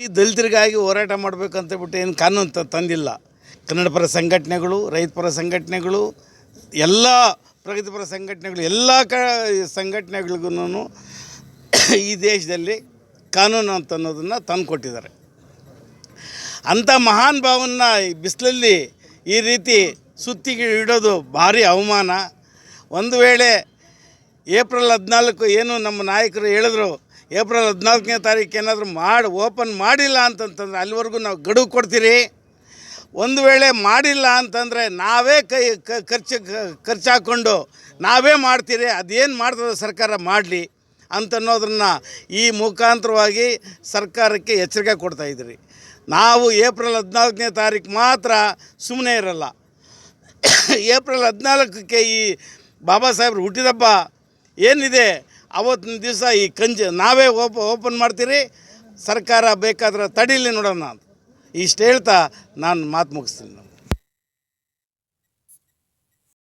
ಈ ದಲಿತರಿಗಾಗಿ ಹೋರಾಟ ಮಾಡಬೇಕಂತ ಬಿಟ್ಟು ಏನು ಕಾನೂನು ತಂದಿಲ್ಲ. ಕನ್ನಡ ಪರ ಸಂಘಟನೆಗಳು, ರೈತ ಪರ ಸಂಘಟನೆಗಳು, ಎಲ್ಲ ಪ್ರಗತಿಪರ ಸಂಘಟನೆಗಳು, ಎಲ್ಲ ಕ ಸಂಘಟನೆಗಳಿಗೂ ಈ ದೇಶದಲ್ಲಿ ಕಾನೂನು ಅಂತ ಅನ್ನೋದನ್ನು ತಂದು ಕೊಟ್ಟಿದ್ದಾರೆ. ಅಂಥ ಮಹಾನ್ ಭಾವನ್ನ ಬಿಸಿಲಲ್ಲಿ ಈ ರೀತಿ ಸುತ್ತಿಗೆ ಇಡೋದು ಭಾರಿ ಅವಮಾನ. ಒಂದು ವೇಳೆ ಏಪ್ರಿಲ್ ಹದಿನಾಲ್ಕು ಏನು ನಮ್ಮ ನಾಯಕರು ಹೇಳಿದ್ರು ಏಪ್ರಿಲ್ ಹದಿನಾಲ್ಕನೇ ತಾರೀಕು ಏನಾದರೂ ಮಾಡಿ ಓಪನ್ ಮಾಡಿಲ್ಲ ಅಂತಂತಂದ್ರೆ ಅಲ್ಲಿವರೆಗೂ ನಾವು ಗಡುವು ಕೊಡ್ತೀರಿ? ಒಂದು ವೇಳೆ ಮಾಡಿಲ್ಲ ಅಂತಂದರೆ ನಾವೇ ಕೈ ಖರ್ಚು ಖರ್ಚು ಹಾಕ್ಕೊಂಡು ನಾವೇ ಮಾಡ್ತೀರಿ, ಅದೇನು ಮಾಡ್ತದೆ ಸರ್ಕಾರ ಮಾಡಲಿ ಅಂತನ್ನೋದನ್ನು ಈ ಮುಖಾಂತರವಾಗಿ ಸರ್ಕಾರಕ್ಕೆ ಎಚ್ಚರಿಕೆ ಕೊಡ್ತಾ ಇದ್ದೀರಿ. ನಾವು ಏಪ್ರಿಲ್ ಹದಿನಾಲ್ಕನೇ ತಾರೀಕು ಮಾತ್ರ ಸುಮ್ಮನೆ ಇರಲ್ಲ. ಏಪ್ರಿಲ್ ಹದಿನಾಲ್ಕಕ್ಕೆ ಈ ಬಾಬಾ ಸಾಹೇಬ್ರು ಹುಟ್ಟಿದಬ್ಬ ಏನಿದೆ? ಅವತ್ತಿನ ದಿವಸ ಈ ಕಂಜ, ನಾವೇ ಓಪ ಓಪನ್ ಮಾಡ್ತೀರಿ, ಸರ್ಕಾರ ಬೇಕಾದ್ರೆ ತಡೀಲಿ ನೋಡೋಣ ಅಂತ. ಇಷ್ಟು ಹೇಳ್ತಾ ನಾನು ಮಾತು ಮುಗಿಸ್ತೀನಿ.